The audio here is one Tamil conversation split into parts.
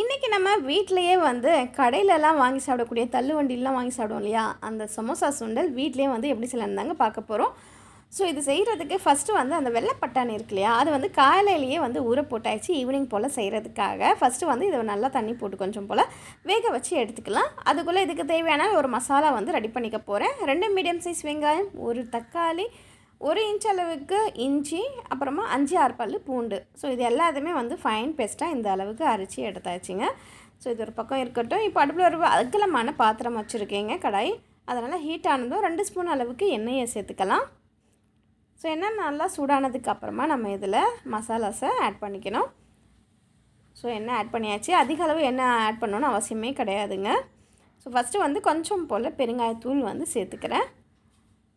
இன்றைக்கி நம்ம வீட்டிலையே வந்து கடையிலலாம் வாங்கி சாப்பிடக்கூடிய தள்ளுவண்டிலாம் வாங்கி சாப்பிடுவோம் இல்லையா? அந்த சமோசா சுண்டல் வீட்லேயே வந்து எப்படி செய்யலாம்தாங்க பார்க்க போகிறோம் ஸோ இது செய்கிறதுக்கு ஃபஸ்ட்டு வந்து அந்த வெள்ளை பட்டாணி இருக்கு இல்லையா? அது வந்து காலையிலேயே வந்து ஊற போட்டாச்சு ஈவினிங் போல் செய்கிறதுக்காக ஃபஸ்ட்டு வந்து இதை நல்லா தண்ணி போட்டு கொஞ்சம் போல் வேக வச்சு எடுத்துக்கலாம். அதுக்குள்ளே இதுக்கு தேவையான ஒரு மசாலா வந்து ரெடி பண்ணிக்க போகிறேன் ரெண்டு மீடியம் சைஸ் வெங்காயம் ஒரு தக்காளி ஒரு இன்ச் அளவுக்கு இஞ்சி அப்புறமா அஞ்சு ஆறு பல் பூண்டு. ஸோ இது எல்லாத்தையுமே வந்து ஃபைன் பேஸ்ட்டாக இந்த அளவுக்கு அரைச்சி எடுத்தாச்சுங்க. ஸோ இது ஒரு பக்கம் இருக்கட்டும். இப்போ அடுப்பில் ஒரு அகலமான பாத்திரம் வச்சுருக்கீங்க கடாய். அதனால் ஹீட் ஆனதும் ரெண்டு ஸ்பூன் அளவுக்கு எண்ணெயை சேர்த்துக்கலாம். ஸோ எண்ணெய் நல்லா சூடானதுக்கு அப்புறமா நம்ம இதில் மசாலாஸை ஆட் பண்ணிக்கணும். ஸோ எண்ணெய் ஆட் பண்ணியாச்சு. அதிக அளவு எண்ணெய் ஆட் பண்ணணும்னு அவசியமே கிடையாதுங்க. ஸோ ஃபஸ்ட்டு வந்து கொஞ்சம் போல் பெருங்காயத்தூள் வந்து சேர்த்துக்கிறேன்.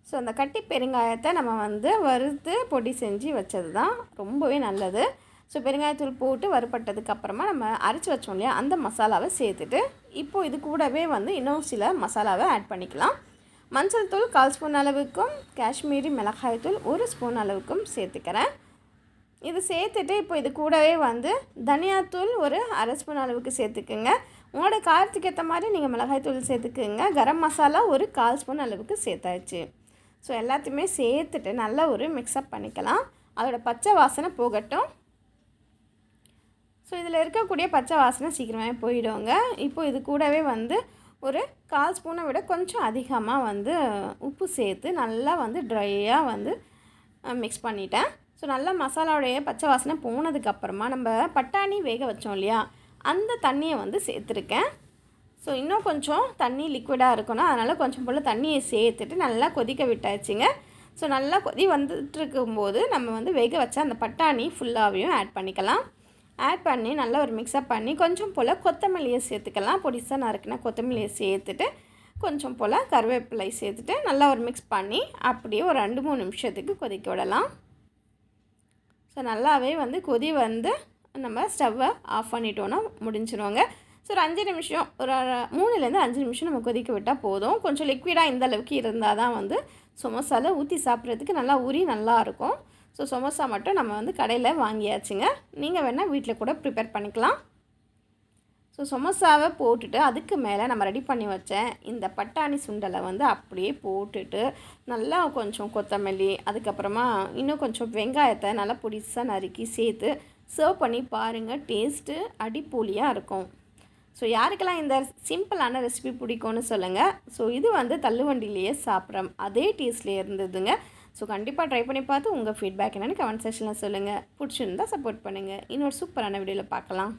ஸோ அந்த கட்டி பெருங்காயத்தை நம்ம வந்து வறுத்து பொடி செஞ்சு வச்சது தான் ரொம்பவே நல்லது. ஸோ பெருங்காயத்தூள் போட்டு வறுப்பட்டதுக்கு அப்புறமா நம்ம அரைச்சி வச்சோம் இல்லையா அந்த மசாலாவை சேர்த்துட்டு இப்போது இது கூடவே வந்து இன்னும் சில மசாலாவை ஆட் பண்ணிக்கலாம். மஞ்சள் தூள் கால் ஸ்பூன் அளவுக்கும் காஷ்மீரி மிளகாய் தூள் ஒரு ஸ்பூன் அளவுக்கும் சேர்த்துக்கிறேன். இது சேர்த்துட்டு இப்போ இது கூடவே வந்து தனியாத்தூள் ஒரு அரை ஸ்பூன் அளவுக்கு சேர்த்துக்குங்க. உங்களோட காரத்துக்கு ஏற்ற மாதிரி நீங்கள் மிளகாய் தூள் சேர்த்துக்குங்க. கரம் மசாலா ஒரு கால் ஸ்பூன் அளவுக்கு சேர்த்தாச்சு. ஸோ எல்லாத்தையுமே சேர்த்துட்டு நல்லா ஒரு மிக்ஸ்அப் பண்ணிக்கலாம். அதோட பச்சை வாசனை போகட்டும். ஸோ இதில் இருக்கக்கூடிய பச்சை வாசனை சீக்கிரமே போயிடுங்க. இப்போ இது கூடவே வந்து ஒரு கால் ஸ்பூனை விட கொஞ்சம் அதிகமாக வந்து உப்பு சேர்த்து நல்லா வந்து ட்ரையாக வந்து மிக்ஸ் பண்ணிட்டேன். ஸோ நல்லா மசாலாவுடைய பச்சை வாசனை போனதுக்கப்புறமா நம்ம பட்டாணி வேக வச்சோம் இல்லையா? அந்த தண்ணியை வந்து சேர்த்துருக்கேன். ஸோ இன்னும் கொஞ்சம் தண்ணி லிக்விடாக இருக்கணும். அதனால் கொஞ்சம் போல் தண்ணியை சேர்த்துட்டு நல்லா கொதிக்க விட்டாச்சுங்க. ஸோ நல்லா கொதி வந்துட்டுருக்கும்போது நம்ம வந்து வேக வச்ச அந்த பட்டாணி ஃபுல்லாகவும் ஆட் பண்ணிக்கலாம். ஆட் பண்ணி நல்லா ஒரு மிக்ஸ்அப் பண்ணி கொஞ்சம் போல் கொத்தமல்லியை சேர்த்துக்கலாம். பொடிசாக நறுக்குனா கொத்தமல்லியை சேர்த்துட்டு கொஞ்சம் போல் கருவேப்பிலை சேர்த்துட்டு நல்லா ஒரு மிக்ஸ் பண்ணி அப்படியே ஒரு ரெண்டு மூணு நிமிஷத்துக்கு கொதிக்க விடலாம். ஸோ நல்லாவே வந்து கொதி வந்து நம்ம ஸ்டவ்வை ஆஃப் பண்ணிட்டோன்னா முடிஞ்சிருவாங்க ஸோ ஒரு அஞ்சு நிமிஷம் ஒரு மூணுலேருந்து அஞ்சு நிமிஷம் நம்ம கொதிக்க விட்டால் போதும். கொஞ்சம் லிக்விடாக இந்த அளவுக்கு இருந்தால் தான் வந்து சமோசாவில் ஊற்றி சாப்பிட்றதுக்கு நல்லா உரி நல்லாயிருக்கும் ஸோ சமோசா மட்டும் நம்ம வந்து கடையில் வாங்கியாச்சுங்க. நீங்கள் வேணால் வீட்டில் கூட ப்ரிப்பேர் பண்ணிக்கலாம். ஸோ சமோசாவை போட்டுட்டு அதுக்கு மேலே நம்ம ரெடி பண்ணி வச்சேன் இந்த பட்டாணி சுண்டலை வந்து அப்படியே போட்டுட்டு நல்லா கொஞ்சம் கொத்தமல்லி அதுக்கப்புறமா இன்னும் கொஞ்சம் வெங்காயத்தை நல்லா பொடிசாக நறுக்கி சேர்த்து சர்வ் பண்ணி பாருங்கள் டேஸ்ட்டு அடிப்பொலியாக இருக்கும். ஸோ யாருக்கெல்லாம் இந்த சிம்பிளான ரெசிபி பிடிக்கும்னு சொல்லுங்கள் ஸோ இது வந்து தள்ளுவண்டிலேயே சாப்பிட்றோம் அதே டேஸ்ட்லேயே இருந்ததுங்க. ஸோ கண்டிப்பாக ட்ரை பண்ணி பார்த்து உங்கள் ஃபீட்பேக் என்னென்னு கமெண்ட் செக்ஷனில் சொல்லுங்கள் பிடிச்சிருந்தா சப்போர்ட் பண்ணுங்கள் இன்னொரு சூப்பரான வீடியோவில் பார்க்கலாம்.